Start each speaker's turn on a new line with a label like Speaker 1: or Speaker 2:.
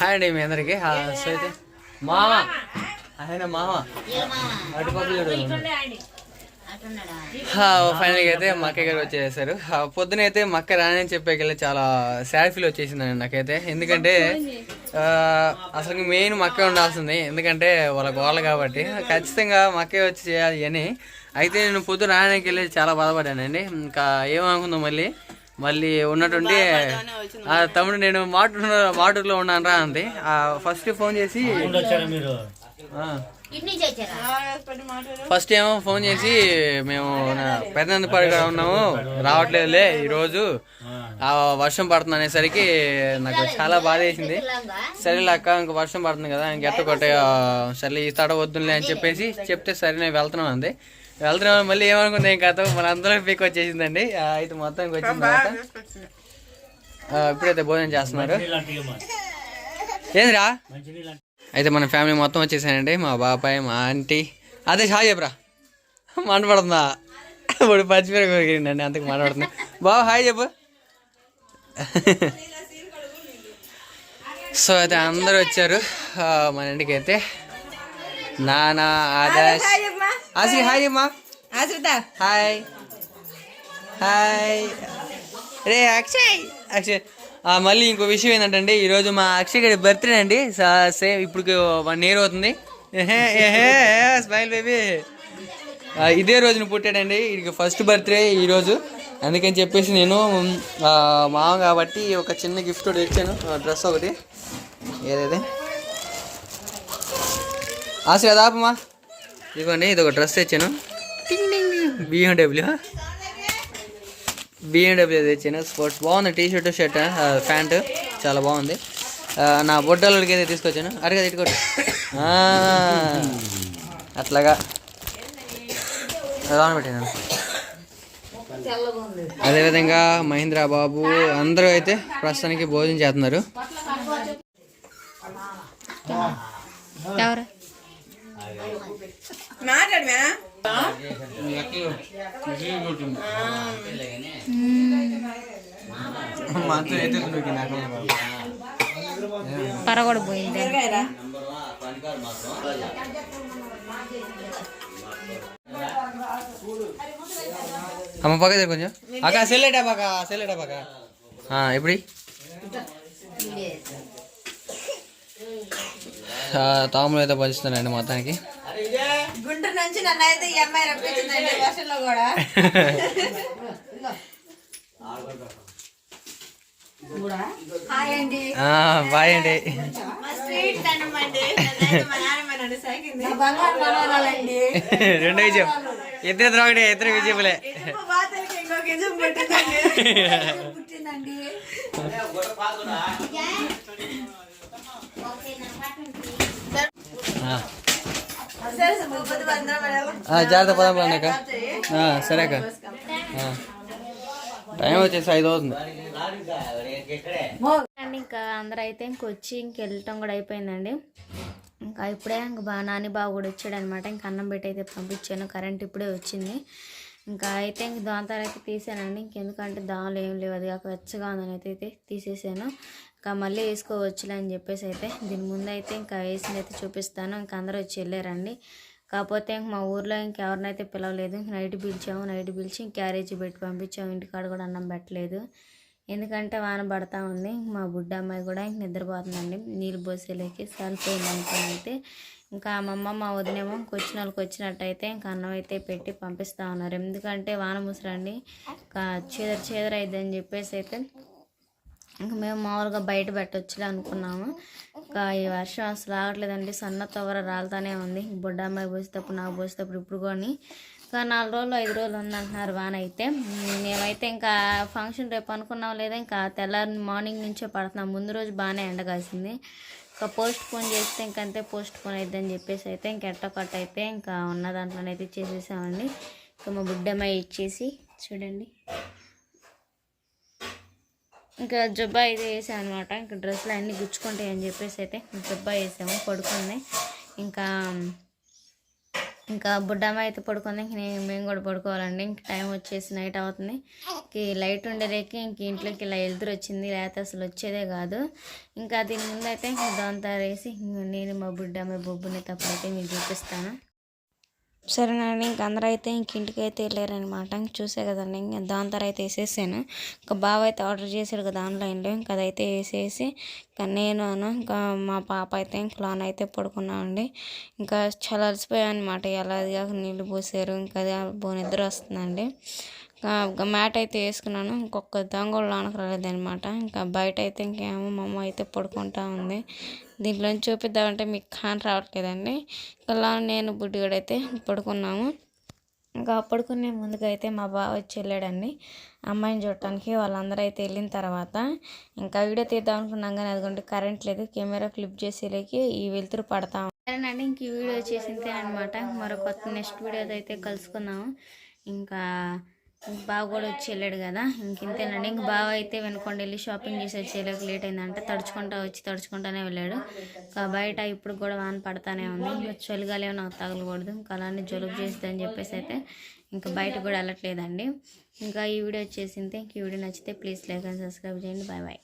Speaker 1: Hi అండి మీ అందరికి. So అయితే మామ ఆయన మామ ఫైనల్గా అయితే మా అక్కయ్య గారు వచ్చేసారు. పొద్దున అయితే మా అక్క రానని చెప్పేకెళ్ళి చాలా సాడ్ ఫీల్ వచ్చేసిందండి నాకైతే. ఎందుకంటే ఆ, అసలు మెయిన్ మా అక్క ఉండాల్సింది. ఎందుకంటే వాళ్ళ గోళ్ళ కాబట్టి. ఖచ్చితంగా మా అక్కయ్య వచ్చి చేయాలి అని. అయితే నేను పొద్దున రాయడానికి వెళ్ళి చాలా బాధపడానండి ఇంకా ఏమనుకుందాం మళ్ళీ? మళ్ళీ ఉన్నటువంటి ఆ తమ్ముడు నేను మాటూరు మాటూరులో ఉన్నాను రా అంది ఫస్ట్ ఫోన్ చేసి
Speaker 2: వచ్చారా మీరు?
Speaker 1: ఆ, ఫస్ట్ ఏమో ఫోన్ చేసి మేము పెద్దనందపాడు కాడ ఉన్నాము రావట్లేదులే ఈరోజు. ఆ వర్షం పడుతుంది అనేసరికి నాకు చాలా బాధ వేసింది. సరేలే అక్క ఇంక వర్షం పడుతుంది కదా ఇంక ఎట్ట కొట్ట సరే ఈ తడ వద్దులే అని చెప్పేసి చెప్తే సరే నేను వెళ్తున్నాం అంది వెళ్తున్నాం మళ్ళీ ఏమనుకుంది ఏం కథ? మన అందరం పీక్ వచ్చేసిందండి. అయితే మొత్తానికి వచ్చిన తర్వాత ఆ, ఇప్పుడైతే భోజనం చేస్తున్నారు. ఏందిరా? అయితే మన ఫ్యామిలీ మొత్తం వచ్చేసానండి. మా బాబాయ్ మా ఆంటీ. అదే షా చెప్పరా. మంటపడుతుందా ఇప్పుడు పచ్చిమిర కొరికిండండి అంతకు మంటపడుతుంది బాబు హాయ్ చెప్పు. సో అయితే అందరూ వచ్చారు. మన ఇంటికి అయితే నానా ఆదర్శ్. ఆశ్రీ హాయ్ అమ్మా హాయ్. హాయ్. రే అక్షయ్. అక్షయ్. మళ్ళీ ఇంకో విషయం ఏంటంటే ఈరోజు మా అక్షయ్ గారి బర్త్డే అండి. సేమ్ ఇప్పుడు వన్ ఇయర్ అవుతుంది. స్మైల్ బేబీ ఇదే రోజున పుట్టాడండి. ఇది ఫస్ట్ బర్త్డే ఈరోజు అందుకని చెప్పేసి నేను మామ కాబట్టి ఒక చిన్న గిఫ్ట్ ఒకటి ఇచ్చాను. డ్రెస్ ఒకటి. ఏదైతే? ఆశీర్వాద ఇదిగోండి ఇది ఒక డ్రెస్ తెచ్చాను బిఎండబ్ల్యూ బిఎండబ్ల్యూ తెచ్చాను స్పోర్ట్స్. బాగుంది టీ షర్ట్ షర్ట్ ప్యాంటు. చాలా బాగుంది. నా బొడ్డలకి అయితే తీసుకొచ్చాను. అరగా తిట్టుకోండి అట్లాగా. రాను పెట్టాను అదేవిధంగా మహేంద్ర బాబు అందరూ అయితే ప్రస్తుతానికి భోజనం చేస్తున్నారు.
Speaker 3: ఎవరు?
Speaker 4: మాట్లాడమే?
Speaker 3: పరగొడ పోయింది
Speaker 1: అమ్మ పక్క దగ్గర కొంచెం. అక్క సెల్లెటా పక్క? సెల్లెటా పక్క? ఎప్పుడు? తాములు అయితే పంచుతున్నారండి మొత్తానికి.
Speaker 4: నుంచి నన్ను అయితే ఈ అమ్మాయి రప్పించిందండి వర్షంలో కూడా. హాయ్ అండి.
Speaker 1: బాయ్ అండి. రెండో విజయం. ఇద్దరు ద్రోగడే ఇద్దరు విజయములే.
Speaker 4: పుట్టిందండి పుట్టిందండి సరే సార్ ముప్పది అందరం వెళ్ళాలి.
Speaker 1: జాగ్రత్త పదం అన్నాక సరే అక్క. ఆ. టైం వచ్చేసి ఐదు అవుతుంది.
Speaker 3: ఇంకా అందరూ అయితే ఇంక వచ్చి ఇంక వెళ్ళటం కూడా అయిపోయిందండి. ఇంకా ఇప్పుడే ఇంక బా నాని బాబు కూడా వచ్చాడు అనమాట ఇంక అన్నం పెట్టి అయితే పంపించాను. కరెంట్ ఇప్పుడే వచ్చింది. ఇంకా అయితే ఇంక దాని తర్వాత తీసానండి. ఇంకెందుకంటే దోమలు ఏం లేవు. అది కాక వెచ్చగా ఉందని అయితే తీసేసాను. ఇంకా మళ్ళీ వేసుకోవచ్చులే అని చెప్పేసి అయితే దీని ముందు అయితే ఇంకా వేసింది అయితే చూపిస్తాను. ఇంకా అందరూ వచ్చి వెళ్ళారండి. కాకపోతే ఇంక మా ఊర్లో ఇంకెవరినైతే పిలవలేదు. నైట్ పిలిచాము. నైట్ పిలిచి క్యారేజీ పెట్టి పంపించాము. ఇంటికాడ కూడా అన్నం పెట్టలేదు. ఎందుకంటే వాన పడతా ఉంది. మా బుడ్డ అమ్మాయి కూడా ఇంక నిద్రపోతుందండి. నీళ్ళు పోసేలేకి సరిపోయింది అనుకుని అయితే ఇంకా మా అమ్మ మా వదినేమో ఇంక వచ్చిన వాళ్ళకి వచ్చినట్టయితే ఇంకా అన్నం అయితే పెట్టి పంపిస్తా ఉన్నారు. ఎందుకంటే వాన ముసరండి ఇంకా చీదర చీదర అయిద్దని చెప్పేసి అయితే ఇంకా మేము మామూలుగా బయట పెట్టొచ్చులే అనుకున్నాము. ఇంకా ఈ వర్షం అసలు ఆగట్లేదండి సన్న తవర రాలుతానే ఉంది. బుడ్డ అమ్మాయి పోసేటప్పుడు నాకు పోసేటప్పుడు ఇప్పుడు కానీ ఇంకా నాలుగు రోజులు ఐదు రోజులు ఉందంటున్నారు వాన అయితే మేమైతే ఇంకా ఫంక్షన్ రేపు అనుకున్నాం లేదా ఇంకా తెల్లారి మార్నింగ్ నుంచే పడుతున్నాం. ముందు రోజు బాగానే ఎండ కాసింది. ఇంకా పోస్ట్ పోన్ చేస్తే ఇంకంతే పోస్ట్ పోన్ అయిద్దని చెప్పేసి అయితే ఇంక ఎట్ట కట్ అయితే ఇంకా ఉన్న దాంట్లోనైతే చేసేసామండి. ఇంకా మా బుడ్డమ్మాయి ఇచ్చేసి చూడండి. ఇంకా జబ్బా అయితే వేసాం అనమాట ఇంకా డ్రెస్సులు అన్నీ గుచ్చుకుంటాయి అని చెప్పేసి అయితే జబ్బా వేసాము. పడుకుంది. ఇంకా ఇంకా బుడ్డమ్మ అయితే పడుకుంది. ఇంక నేను మేము కూడా పడుకోవాలండి. ఇంక టైం వచ్చేసి నైట్ అవుతుంది. ఇంక లైట్ ఉండేదేకి ఇంక ఇంట్లోకి ఇలా వెళ్తురు వచ్చింది. లేకపోతే అసలు వచ్చేదే కాదు. ఇంకా దీని ముందు అయితే ఇంక దాంతో వేసి నేను మా బుడ్డమ్మ బొబ్బుని తప్పైతే మీకు చూపిస్తాను. సరేనండి ఇంక అందరూ అయితే ఇంక ఇంటికి అయితే వెళ్ళారనమాట ఇంక చూసే కదండి ఇంక దాని తర్వాత అయితే వేసేసాను. ఇంకా బావ అయితే ఆర్డర్ చేశాడు కదా ఆన్లైన్లో ఇంకా అదైతే వేసేసి ఇంకా నేను ఇంకా మా పాప అయితే ఇంక లోన్ అయితే పడుకున్నామండి ఇంకా చాలా అలసిపోయాను అనమాట ఎలా అది కాక నీళ్ళు పోసారు ఇంకా అది బో నిద్ర వస్తుందండి. ఇంకా మ్యాట్ అయితే వేసుకున్నాను ఇంకొక దొంగ కూడా లోనకు రాలేదనమాట ఇంకా బయట అయితే ఇంకేమో మా అమ్మ అయితే పడుకుంటా ఉంది. దీంట్లో చూపిద్దామంటే మీకు కాని రావట్లేదండి. ఇలా నేను బుడ్డిగడ అయితే పడుకున్నాము. ఇంకా పడుకునే ముందుగా అయితే మా బావ వచ్చి వెళ్ళాడండి. అమ్మాయిని చూడటానికి వాళ్ళందరూ అయితే వెళ్ళిన తర్వాత ఇంకా వీడియో తీద్దాం అనుకున్నాం కానీ అదిగోండి కరెంట్ లేదు. కెమెరా క్లిప్ చేసేలేకి ఈ వెలుతురు పడతాం సరేనండి ఇంక ఈ వీడియో చేసిందే అనమాట మరో కొత్త నెక్స్ట్ వీడియోతో అయితే కలుసుకున్నాము ఇంకా బావ కూడా వచ్చి వెళ్ళాడు కదా. ఇంక ఇంతేనండి. ఇంక బావ అయితే వెనుకొండ వెళ్ళి షాపింగ్ చేసి వచ్చేలోకి లేట్ అయిందంటే. తడుచుకుంటా వచ్చి తడుచుకుంటానే వెళ్ళాడు. ఇంకా బయట ఇప్పుడు కూడా వాన పడతానే ఉంది. ఇంకా చలిగాలేమో నాకు తగలకూడదు. ఇంకా అలానే జలుబు చేస్తుందని చెప్పేసి అయితే ఇంకా బయట కూడా వెళ్ళట్లేదండి. ఇంకా ఈ వీడియో వచ్చేసింది. ఇంక ఈ వీడియో నచ్చితే ప్లీజ్ లైక్ అండ్ సబ్స్క్రైబ్ చేయండి. Bye bye